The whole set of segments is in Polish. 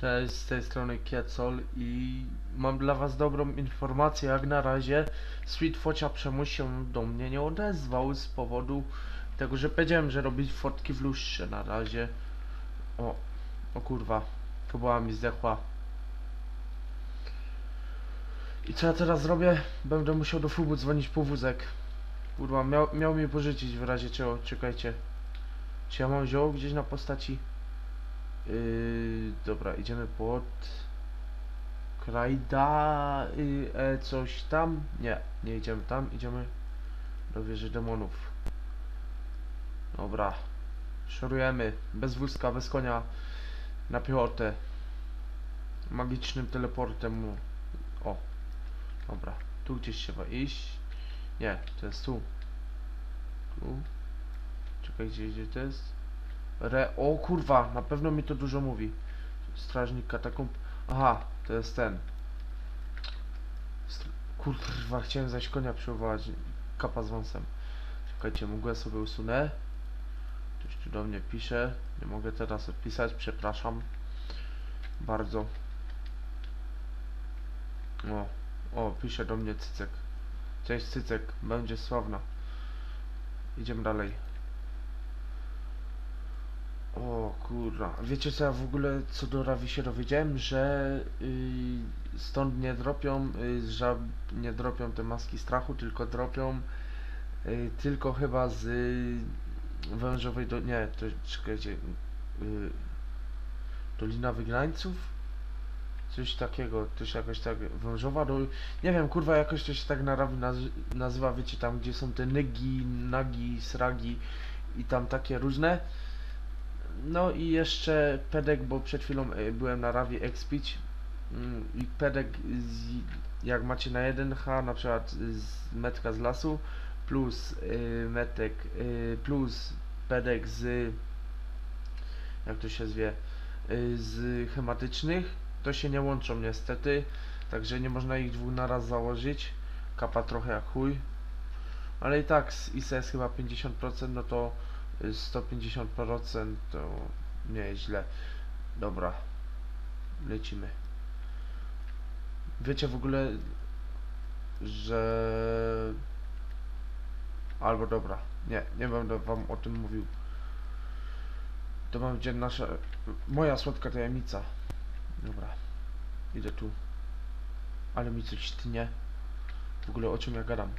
Cześć, z tej strony Kiecol i mam dla was dobrą informację, jak na razie Sweet Focia Przemuś się do mnie nie odezwał z powodu tego, że powiedziałem, że robić fotki w lustrze na razie. O, o kurwa, kobyła mi zdechła. I co ja teraz zrobię? Będę musiał do FUBU dzwonić po wózek. Kurwa, miał, miał mi pożyczyć w razie czego, czekajcie. Czy ja mam zioło gdzieś na postaci? Yy, dobra, idziemy pod Krajda yy, e, coś tam. Nie, nie idziemy tam, idziemy do wieży demonów. Dobra, szorujemy bez wózka, bez konia na piechotę. Magicznym teleportem. O, dobra, tu gdzieś trzeba iść. Nie, to jest tu. Tu. Czekaj, gdzie, gdzie to jest? Re... O kurwa, na pewno mi to dużo mówi. Strażnik katakumb. Aha, to jest ten. Str... Kurwa, chciałem zaś konia przywołać. Kapa z wąsem. Czekajcie, mgłę sobie usunę. Ktoś tu do mnie pisze. Nie mogę teraz odpisać, przepraszam. Bardzo. O, o, pisze do mnie Cycek. Cześć Cycek, będzie sławna. Idziemy dalej. O kurwa, wiecie co ja w ogóle co do Ravi się dowiedziałem, że y, stąd nie dropią, y, żab nie dropią te maski strachu, tylko dropią y, tylko chyba z y, wężowej do... nie, to czekajcie, y, Dolina Wygnańców? Coś takiego, się jakoś tak, wężowa do... nie wiem, kurwa, jakoś to się tak na naz nazywa, wiecie, tam gdzie są te nygi, nagi, sragi i tam takie różne. No i jeszcze pedek, bo przed chwilą y, byłem na Ravi Expić. Mm, i pedek z, jak macie na 1H na przykład z metka z lasu plus y, metek y, plus pedek z jak to się zwie z schematycznych to się nie łączą niestety także nie można ich dwóch naraz założyć. Kapa trochę jak chuj. Ale i tak z jest chyba 50% no to 150% to nie jest źle. Dobra. Lecimy. Wiecie w ogóle, że... Albo dobra. Nie, nie będę wam o tym mówił. To będzie nasza... Moja słodka tajemnica. Dobra. Idę tu. Ale mi coś tnie. W ogóle o czym ja gadam.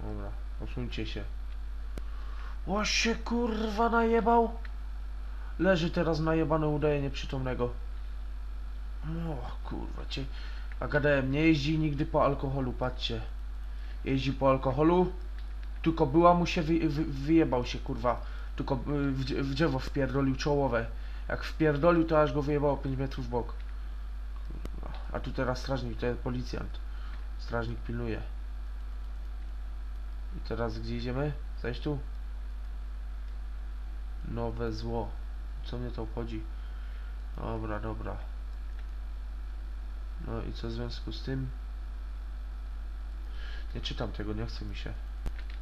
Dobra, posuńcie się. O się kurwa najebał. Leży teraz najebane udaje nieprzytomnego. O kurwa cię. A gadałem, nie jeździ nigdy po alkoholu, patrzcie. Jeździ po alkoholu. Tylko była mu się wy, wy, wyjebał się kurwa. Tylko y, w, w drzewo wpierdolił czołowe. Jak wpierdolił to aż go wyjebało 5 metrów w bok. A tu teraz strażnik, to jest policjant. Strażnik pilnuje. I teraz gdzie idziemy? Zejść tu? Nowe zło. Co mnie to obchodzi? Dobra, dobra. No i co w związku z tym? Nie czytam tego, nie chce mi się.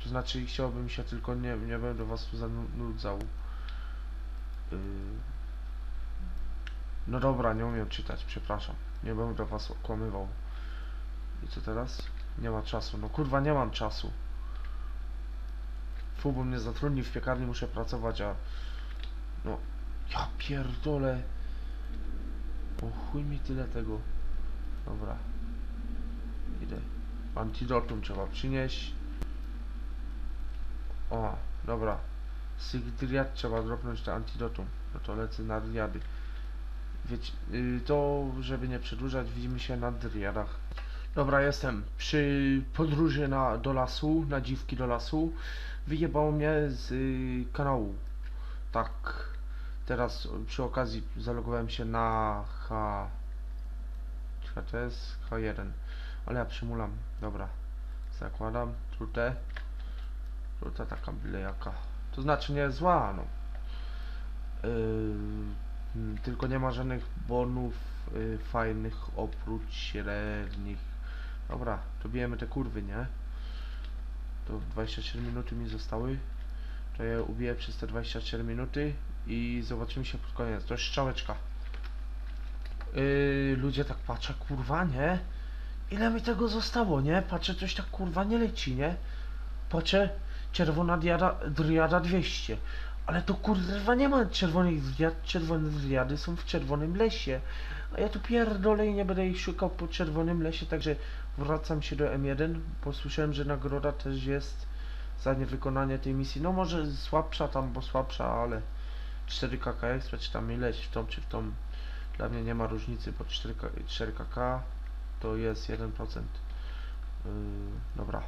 To znaczy chciałbym się, tylko nie, nie będę was tu zanudzał. Yy... No dobra, nie umiem czytać, przepraszam. Nie będę was okłamywał. I co teraz? Nie ma czasu. No kurwa, nie mam czasu. Fubu mnie zatrudni, w piekarni muszę pracować, a... No, ja pierdolę. O chuj mi tyle tego. Dobra. Idę. Antidotum trzeba przynieść. O, dobra. Sigdriad trzeba dropnąć antidotum. No to lecę na driady. Wiecie, yy, to żeby nie przedłużać, widzimy się na driadach. Dobra, jestem przy podróży na, do lasu, na dziwki do lasu. Wyjebało mnie z y, kanału. Tak. Teraz przy okazji zalogowałem się na H... Czy to jest H1. Ale ja przymulam. Dobra. Zakładam trutę. Truta taka byle jaka. To znaczy nie zła, no. Yy, tylko nie ma żadnych bonów y, fajnych oprócz średnich. Dobra, to bijemy te kurwy, nie? To 27 minuty mi zostały. To je ubiję przez te 24 minuty i zobaczymy się pod koniec. To jest strzałeczka. Yy, ludzie tak patrzą, kurwa, nie? Ile mi tego zostało, nie? Patrzę, coś tak kurwa nie leci, nie? Patrzę, czerwona diada, driada 200. Ale to kurwa nie ma czerwonych driad, czerwone driady są w czerwonym lesie. A ja tu pierdolę i nie będę ich szukał po czerwonym lesie, także wracam się do M1, bo słyszałem, że nagroda też jest za niewykonanie tej misji. No może słabsza tam, bo słabsza, ale 4 kk ekstra, czy tam ileś, w tą czy w tą, dla mnie nie ma różnicy, bo 4, 4 kk to jest 1%. Yy, dobra.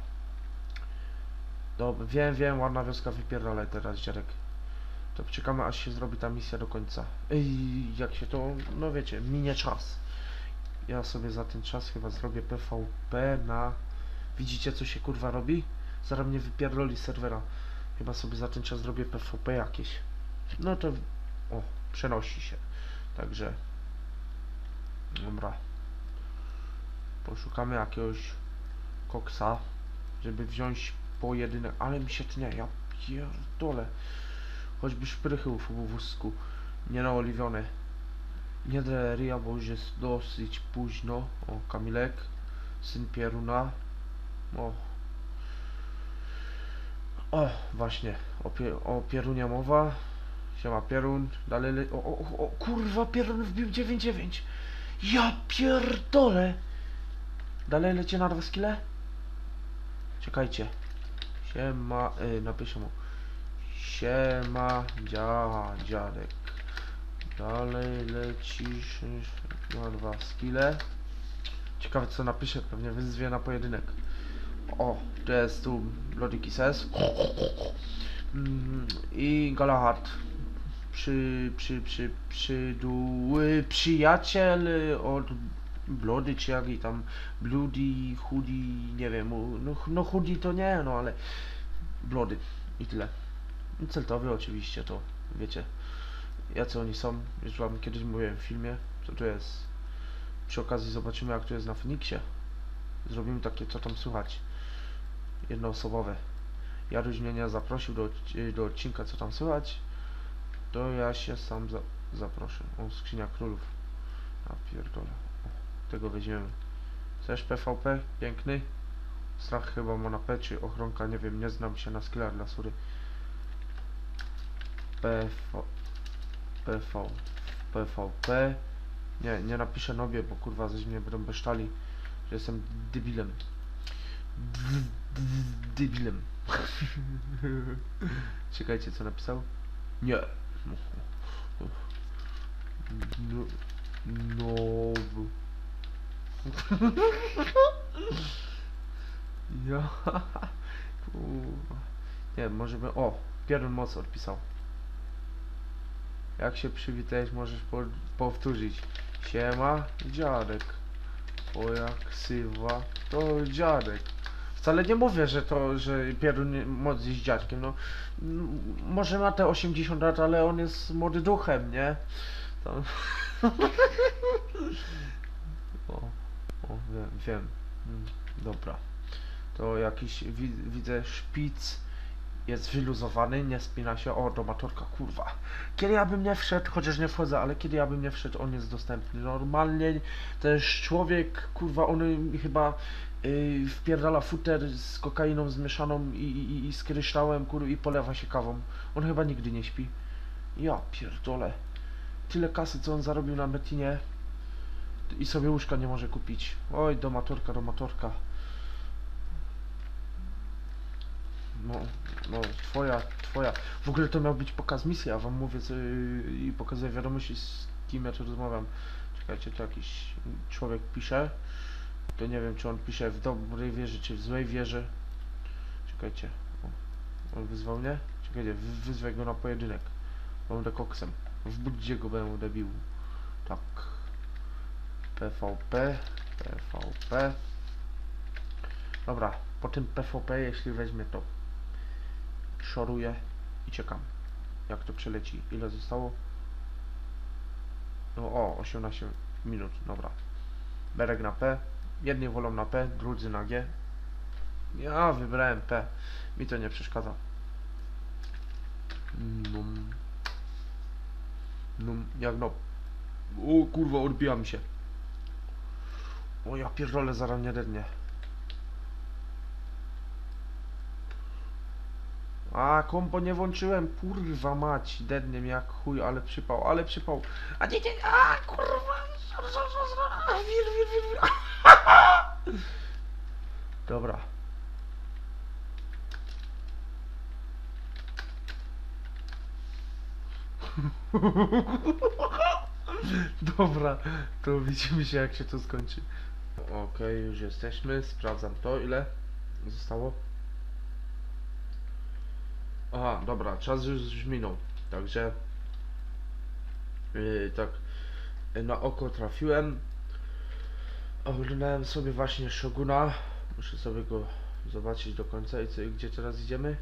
Dobra, wiem, wiem, ładna wioska, wypierdalaj teraz, dziadek. To czekamy, aż się zrobi ta misja do końca. Ej, jak się to, no wiecie, minie czas. Ja sobie za ten czas chyba zrobię PvP na... Widzicie, co się kurwa robi? Zaraz mnie wypierdoli serwera. Chyba sobie za ten czas zrobię PvP jakieś. No to... O, przenosi się. Także... Dobra. Poszukamy jakiegoś koksa, żeby wziąć pojedynek, ale mi się tnie, ja pierdolę. Choćby szprychy w wózku, nie naoliwione. Nie dreria, bo już jest dosyć późno. O, Kamilek, syn Pieruna. O. O, właśnie, o, pie, o Pierunie mowa. Siema Pierun, dalej le... o, o, o, kurwa, Pierun wbił 9-9. Ja pierdolę. Dalej lecie na dwa skille? Czekajcie. Siema, y, napiszę mu. Siema, dzia, dziadek. Dalej lecisz na dwa skille. Ciekawe co napisze, pewnie wyzwie na pojedynek. O, to jest tu Bloody Kisses. Mm, I Galahad. Przy, przy, przy, przydły, przyjaciel od Bloody czy jak i tam Bloody, Hoodie, nie wiem, no, no Hoodie to nie, no ale Bloody i tyle. I Celtowy oczywiście to, wiecie, jacy oni są, już wam kiedyś mówiłem w filmie, co to jest. Przy okazji zobaczymy jak to jest na Feniksie. Zrobimy takie, co tam słychać. Jednoosobowe. Jaruś mnie nie zaprosił do, do odcinka, co tam słychać. To ja się sam za, zaproszę. O, skrzynia królów. A pierdolę. O, tego weźmiemy. Chcesz PvP? Piękny? Strach chyba ma na P, czy ochronka, nie wiem, nie znam się na skillach dla sury. PV... PV... PvP... Nie, nie napiszę nobie, bo kurwa ze mnie będą besztali, że jestem debilem. Debilem. Czekajcie, co napisał? Nie. No. No. Ja. Kurwa. Nie, może by. O, Pierun Moc odpisał. Jak się przywitałeś, możesz po, powtórzyć. Siema, dziadek. Twoja ksywa to dziadek. Wcale nie mówię, że to, że Pierun Moc jest dziadkiem, no. Może ma te 80 lat, ale on jest młody duchem, nie? Tam. o, o, wiem, wiem. Mm, Dobra. To jakiś, wi widzę, szpic jest wyluzowany, nie spina się. O, domatorka, kurwa. Kiedy ja bym nie wszedł, chociaż nie wchodzę, ale kiedy ja bym nie wszedł, on jest dostępny. Normalnie też człowiek, kurwa, on y, chyba yy, wpierdala futer z kokainą zmieszaną i, i, i z kryształem, kurwa, i polewa się kawą. On chyba nigdy nie śpi. Ja pierdolę. Tyle kasy, co on zarobił na Metinie i sobie łóżka nie może kupić. Oj, domatorka, domatorka. No, no, twoja, twoja. W ogóle to miał być pokaz misji, wam mówię co, i pokazuję wiadomości z kim ja tu rozmawiam. Czekajcie, to jakiś człowiek pisze. To nie wiem, czy on pisze w dobrej wierze, czy w złej wierze. Czekajcie. O, on wyzwał mnie? Czekajcie, wy- wyzwę go na pojedynek. Będę koksem. Wbudźcie go, będę bił. Tak. PvP. PvP. Dobra, po tym PvP, jeśli weźmie to szoruję i czekam. Jak to przeleci. Ile zostało? No o, 18 minut, dobra. Berek na P. Jedni wolą na P, drudzy na G. Ja wybrałem P. Mi to nie przeszkadza. No. No, jak no. O kurwa, odbija mi się. O ja pierdolę, zaraz mnie dednie. A, kompo nie włączyłem, kurwa mać, dednie mnie jak chuj, ale przypał, ale przypał. A nie, nie, a kurwa, a, wir, wir, wir, wir. Dobra. Dobra, to widzimy się jak się to skończy. Okej, już jesteśmy, sprawdzam to, ile zostało? Aha, dobra, czas już minął. Także yy, tak na oko trafiłem. Oglądałem sobie właśnie Shoguna. Muszę sobie go zobaczyć do końca i co, gdzie teraz idziemy?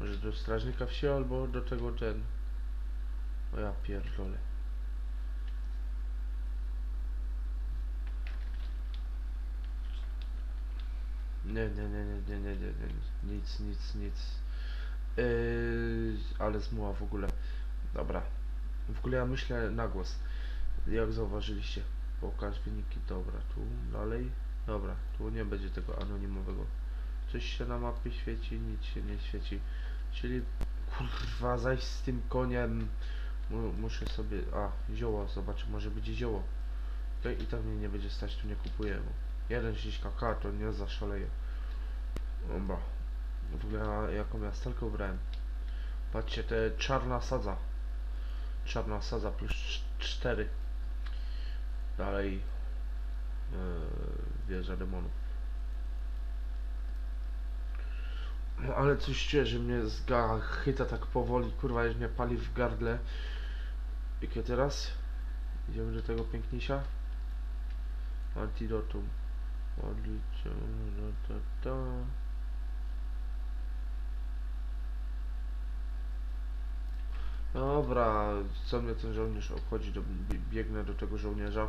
Może do strażnika wsi albo do tego ten. O ja pierdolę. Nie, nie, nie, nie, nie, nie, nie, nic, nic, nic. Yy, ale zmuła w ogóle. Dobra. W ogóle ja myślę na głos. Jak zauważyliście? Pokaż wyniki. Dobra, tu dalej. Dobra, tu nie będzie tego anonimowego. Coś się na mapie świeci, nic się nie świeci. Czyli kurwa, zaś z tym koniem. Mu, muszę sobie. A, zioło, zobaczę, może będzie zioło. To i tak mnie nie będzie stać, tu nie kupuję. Bo jeden 6 kk to nie zaszaleję. Dobra. W ogóle ja- jaką ja stelkę ubrałem. Patrzcie, te czarna sadza. Czarna sadza plus 4. Dalej yy, wieża demonów. No ale coś czuję, że mnie zga chyta tak powoli, kurwa już mnie pali w gardle. Jakie teraz? Idziemy do tego pięknisia. Antidotum. Odliczę, ta, ta, ta. Dobra, co mnie ten żołnierz obchodzi, do, bie- biegnę do tego żołnierza.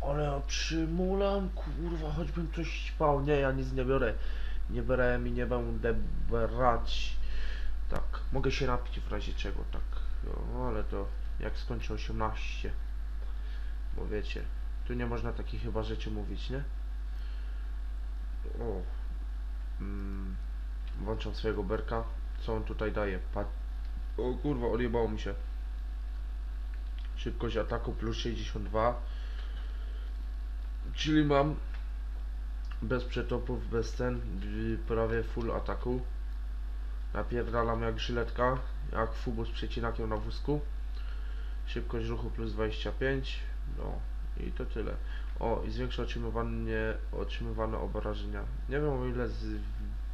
Ale przymulam, kurwa, choćbym coś śpał. Nie, ja nic nie biorę. Nie biorę i nie będę brać. Tak, mogę się napić w razie czego, tak. No, ale to jak skończę 18. Bo wiecie, tu nie można takich chyba rzeczy mówić, nie? O. Mm, włączam swojego berka. Co on tutaj daje? O kurwa, odjebało mi się. Szybkość ataku plus 62. Czyli mam bez przetopów, bez ten, y, prawie full ataku. Napierdalam jak żyletka, jak fubu z przecinakiem na wózku. Szybkość ruchu plus 25. No i to tyle. O, i zwiększa otrzymywanie, otrzymywane obrażenia. Nie wiem o ile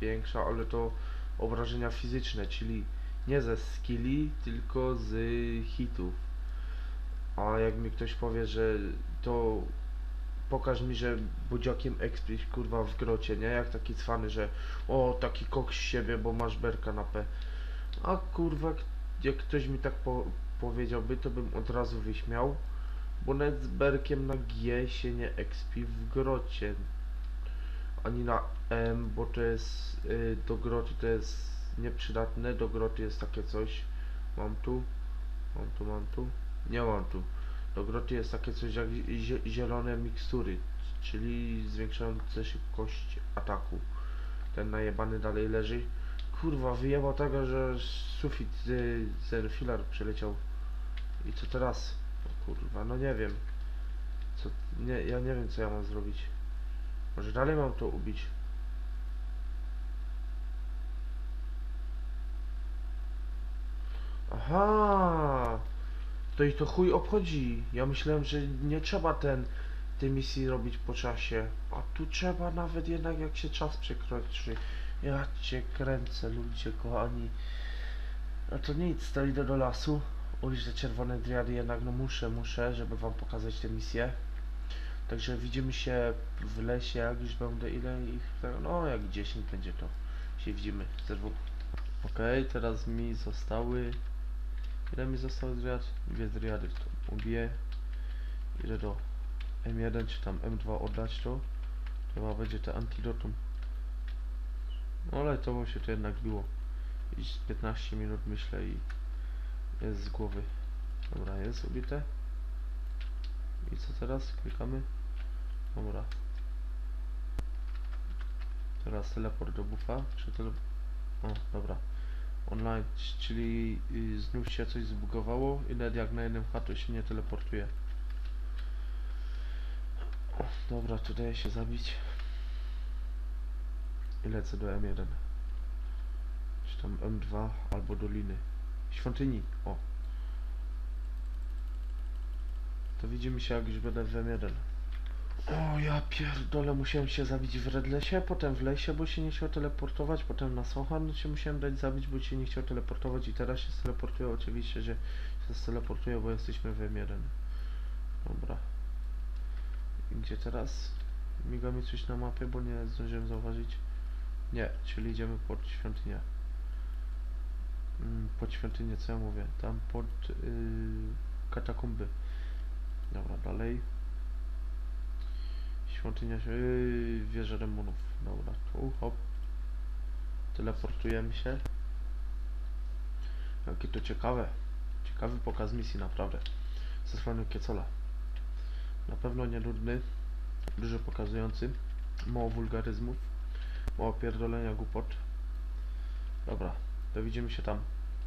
zwiększa, ale to obrażenia fizyczne, czyli nie ze skilli, tylko z hitów. A jak mi ktoś powie, że to pokaż mi, że budziakiem expisz kurwa w grocie, nie? Jak taki cwany, że o taki kok z siebie, bo masz berka na P. A kurwa, jak ktoś mi tak po powiedziałby, to bym od razu wyśmiał, bo nawet z berkiem na G się nie expi w grocie. Ani na M, bo to jest y, do groty to jest nieprzydatne, do groty jest takie coś. Mam tu, mam tu, mam tu. Nie mam tu. Do groty jest takie coś jak zie- zielone mikstury, czyli zwiększające szybkość ataku. Ten najebany dalej leży. Kurwa, wyjebał tego, że sufit y, ten filar przeleciał. I co teraz? Kurwa, no nie wiem. Co, nie, ja nie wiem co ja mam zrobić. Może dalej mam to ubić. Aha, to ich to chuj obchodzi. Ja myślałem, że nie trzeba ten tej misji robić po czasie. A tu trzeba nawet jednak jak się czas przekroczy. Ja cię kręcę, ludzie kochani. No to nic, to idę do lasu. Ujrzę czerwone driady, jednak no muszę, muszę, żeby wam pokazać tę misję. Także widzimy się w lesie, jak już będę ile ich, no jak 10 będzie to się widzimy ze dwóch. Okej, teraz mi zostały, ile mi zostały driad? Dwie driady, to ubiję. Idę do M1 czy tam M2 oddać to. To chyba będzie te antidotum. No ale to się to jednak biło. I z 15 minut myślę i jest z głowy. Dobra, jest ubite. I co teraz? Klikamy. Dobra. Teraz teleport do bufa, czy tele... O, dobra. Online, czyli y, znów się coś zbugowało i nawet jak na jednym hatu się nie teleportuje. Dobra, tu daje się zabić. I lecę do M1. Czy tam M2 albo Doliny. Świątyni, o. To widzimy się jak już będę w M1. O ja pierdolę, musiałem się zabić w Redlesie, potem w Lesie, bo się nie chciał teleportować, potem na Sochan się musiałem dać zabić, bo się nie chciał teleportować i teraz się teleportuje, oczywiście, że się teleportuje, bo jesteśmy w M1. Dobra. Gdzie teraz? Miga mi coś na mapie, bo nie zdążyłem zauważyć. Nie, czyli idziemy pod świątynię. Mm, pod świątynię, co ja mówię? Tam pod yy, katakumby. Dobra, dalej. Świątynia się. Yy, wieża demonów. Dobra, tu hop. Teleportujemy się. Jakie to ciekawe. Ciekawy pokaz misji, naprawdę. Ze strony Kiecola. Na pewno nie nudny. Dużo pokazujący. Mało wulgaryzmów. Mało pierdolenia głupot. Dobra, to widzimy się tam.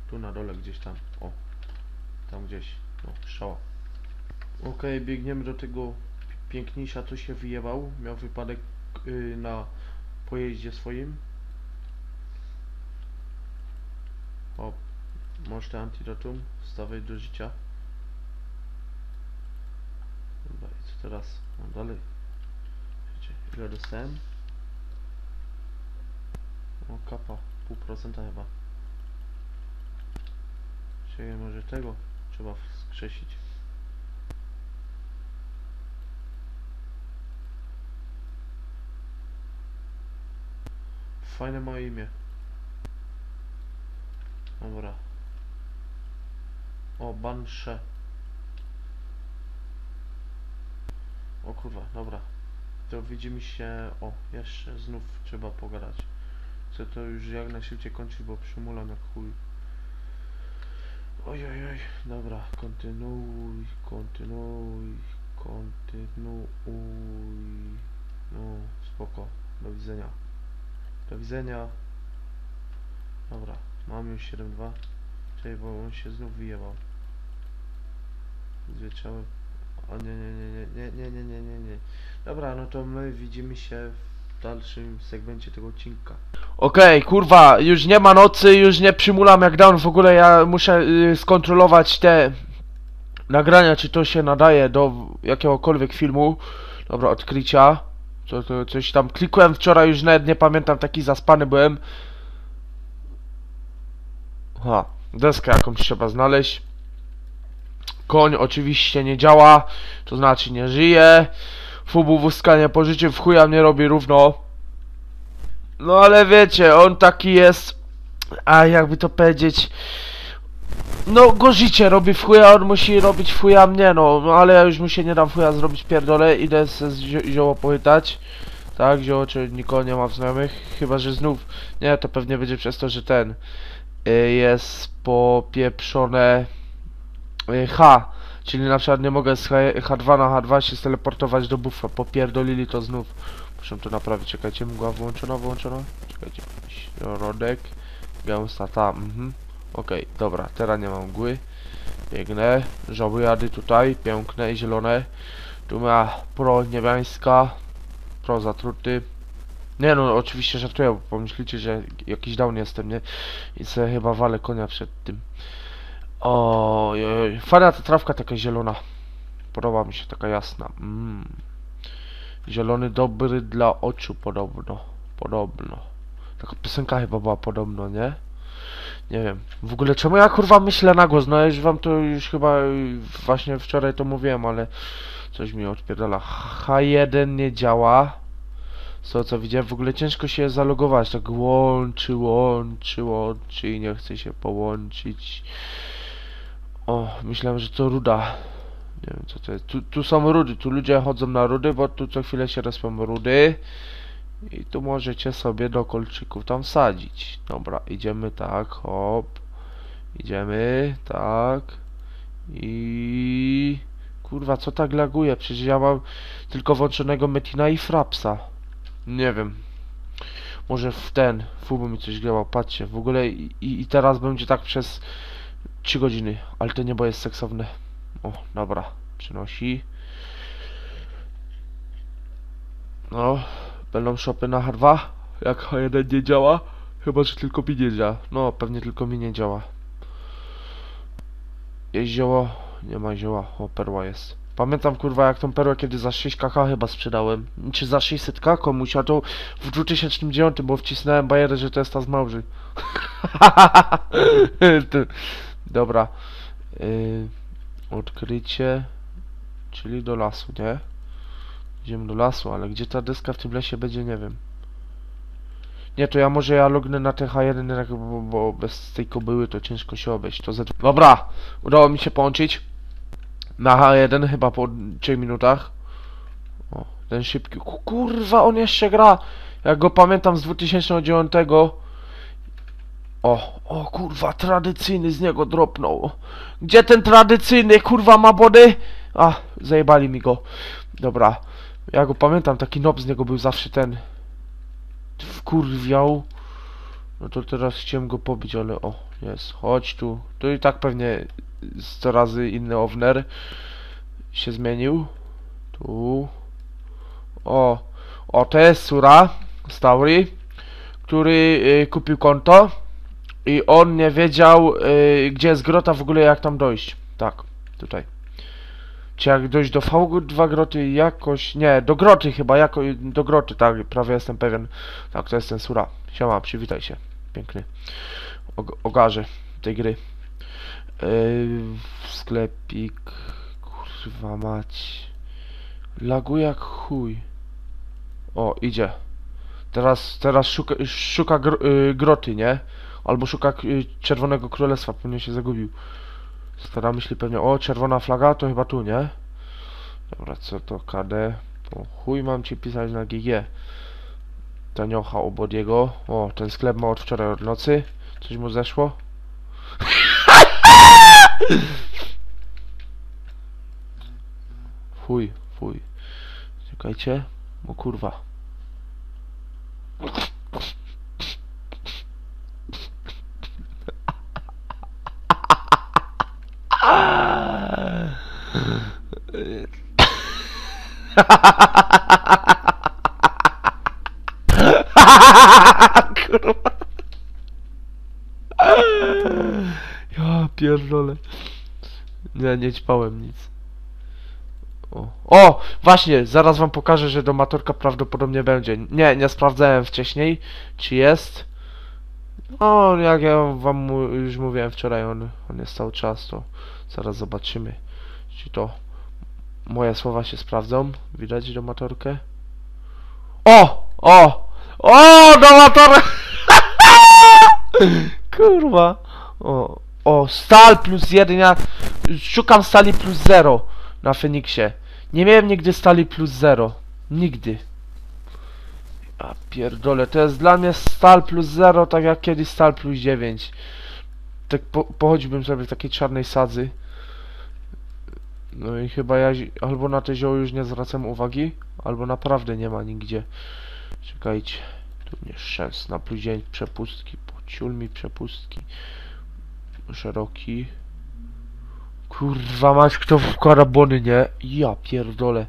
Tu na dole gdzieś tam. O. Tam gdzieś. No, strzała. Okej, biegniemy do tego piękniejsza, co się wyjebał. Miał wypadek yy, na pojeździe swoim. O, masz te antidotum, wstawaj do życia. Dobra, i co teraz? No dalej. Wiecie, ile dostałem? O, kapa, pół procenta chyba. Czyli może tego trzeba wskrzesić. Fajne moje imię. Dobra. O, Bansze. O kurwa, dobra. To widzimy się... O, jeszcze znów trzeba pogadać. Chcę to już jak najszybciej kończyć, bo przymulam jak chuj. Oj, oj, oj. Dobra, kontynuuj, kontynuuj, kontynuuj. No, spoko. Do widzenia. Do widzenia. Dobra, mam już 7-2. Czyli bo on się znów wyjebał. Strzały. O nie, nie, nie, nie, nie, nie, nie, nie, nie. Dobra, no to my widzimy się w dalszym segmencie tego odcinka. Okej, kurwa, już nie ma nocy, już nie przymulam jak down, w ogóle ja muszę y, skontrolować te nagrania, czy to się nadaje do jakiegokolwiek filmu. Dobra, odkrycia. To, coś tam klikłem wczoraj, już nawet nie pamiętam, taki zaspany byłem. Ha, deskę jakąś trzeba znaleźć. Koń oczywiście nie działa, to znaczy nie żyje. Fubu wózkanie po życiu w chuja mnie robi równo. No ale wiecie, on taki jest, a jakby to powiedzieć, no go życie robi w chuja, on musi robić w chuja mnie, no, no ale ja już mu się nie dam chuja zrobić pierdolę, idę z zio zioło pochytać. Tak, zioło, czy nikogo nie ma w znajomych, chyba że znów, nie, to pewnie będzie przez to, że ten y, jest popieprzone y, H, czyli na przykład nie mogę z H H2 na H2 się steleportować do buffa, popierdolili to znów. Muszę to naprawić, czekajcie, mgła wyłączona, wyłączona, czekajcie, środek, gęsta, tam, mhm. Okej, dobra, teraz nie mam mgły. Biegnę, żabujady tutaj, piękne i zielone. Tu ma pro niebiańska, pro zatruty. Nie no, oczywiście żartuję, bo pomyślicie, że jakiś down jestem, nie? I sobie chyba walę konia przed tym. Oj, oj, fajna ta trawka taka zielona. Podoba mi się, taka jasna. Mm. Zielony dobry dla oczu podobno. Podobno. Taka piosenka chyba była podobno, nie? Nie wiem. W ogóle czemu ja kurwa myślę na głos? No ja już wam to już chyba właśnie wczoraj to mówiłem, ale coś mi odpierdala. H1 nie działa. Tego co widziałem, w ogóle ciężko się zalogować. Tak łączy, łączy, łączy i nie chce się połączyć. O, myślałem, że to ruda. Nie wiem co to jest. Tu, tu są rudy, tu ludzie chodzą na rudy, bo tu co chwilę się respią rudy. I tu możecie sobie do kolczyków tam wsadzić. Dobra, idziemy tak, hop. Idziemy, tak. I... Kurwa, co tak laguje? Przecież ja mam tylko włączonego Metina i Frapsa. Nie wiem. Może w ten, Fubu mi coś działał, patrzcie. W ogóle i i teraz będzie tak przez 3 godziny. Ale to niebo jest seksowne. O, dobra. Przynosi. No, będą shopy na H2. Jak H1 nie działa. Chyba, że tylko mi nie działa. No, pewnie tylko mi nie działa. Jest zioło? Nie ma zioła. O, perła jest. Pamiętam kurwa jak tą perłę kiedy za 6 kk chyba sprzedałem. Czy za 600 k komuś, a to w 2009, bo wcisnąłem bajerę, że to jest ta z Małży. Dobra. Yy, odkrycie. Czyli do lasu, nie? Idziemy do lasu, ale gdzie ta deska w tym lesie będzie, nie wiem. Nie, to ja może ja lognę na te H1, jak- bo, bo bez tej kobyły to ciężko się obejść. To ze... Dobra, udało mi się połączyć. Na H1 chyba po 3 minutach. O, ten szybki. Ku- Kurwa, on jeszcze gra. Jak go pamiętam z 2009. O, o kurwa, tradycyjny z niego dropnął. Gdzie ten tradycyjny, kurwa, ma body? A, zajebali mi go. Dobra, ja go pamiętam, taki nob z niego był zawsze ten. Wkurwiał. No to teraz chciałem go pobić, ale o, jest, chodź tu. To i tak pewnie 100 razy inny owner się zmienił. Tu. O, o, to jest Sura z Tauri, który y, kupił konto i on nie wiedział, y, gdzie jest grota w ogóle, jak tam dojść. Tak, tutaj. Jak dojść do V2 groty jakoś... Nie, do groty chyba, jako, do groty, tak, prawie jestem pewien. Tak, to jest ten Sura. Siema, przywitaj się. Piękny. Og ogarze tej gry. Yy, sklepik. Kurwa mać. Laguje jak chuj. O, idzie. Teraz, teraz szuka, szuka gr y, groty, nie? Albo szuka y, Czerwonego Królestwa, pewnie się zagubił. Stara myśli pewnie, o, czerwona flaga, to chyba tu, nie? Dobra, co to KD? Po chuj mam ci pisać na GG. Taniocha u Bodiego. O, ten sklep ma od wczoraj od nocy. Coś mu zeszło? Fuj, fuj. Czekajcie. O kurwa. kurwa. Ja pierdolę. Nie, nie ćpałem nic. O. o! Właśnie, zaraz wam pokażę, że domatorka prawdopodobnie będzie. Nie, nie sprawdzałem wcześniej, czy jest. O, jak ja wam już mówiłem wczoraj, on, on jest cały czas, to zaraz zobaczymy, czy to moje słowa się sprawdzą. Widać domatorkę? O! O! O! Domatorka! Kurwa. O, o, stal plus jeden, ja szukam stali plus zero na Feniksie. Nie miałem nigdy stali plus zero. Nigdy. A pierdolę, to jest dla mnie stal plus zero, tak jak kiedyś stal plus 9. Tak po, pochodziłbym sobie w takiej czarnej sadzy. No i chyba ja albo na te zioło już nie zwracam uwagi, albo naprawdę nie ma nigdzie. Czekajcie. Tu mnie szans na 9 przepustki. Ciul mi przepustki. Szeroki. Kurwa mać, kto wkłada bony, nie? Ja pierdolę.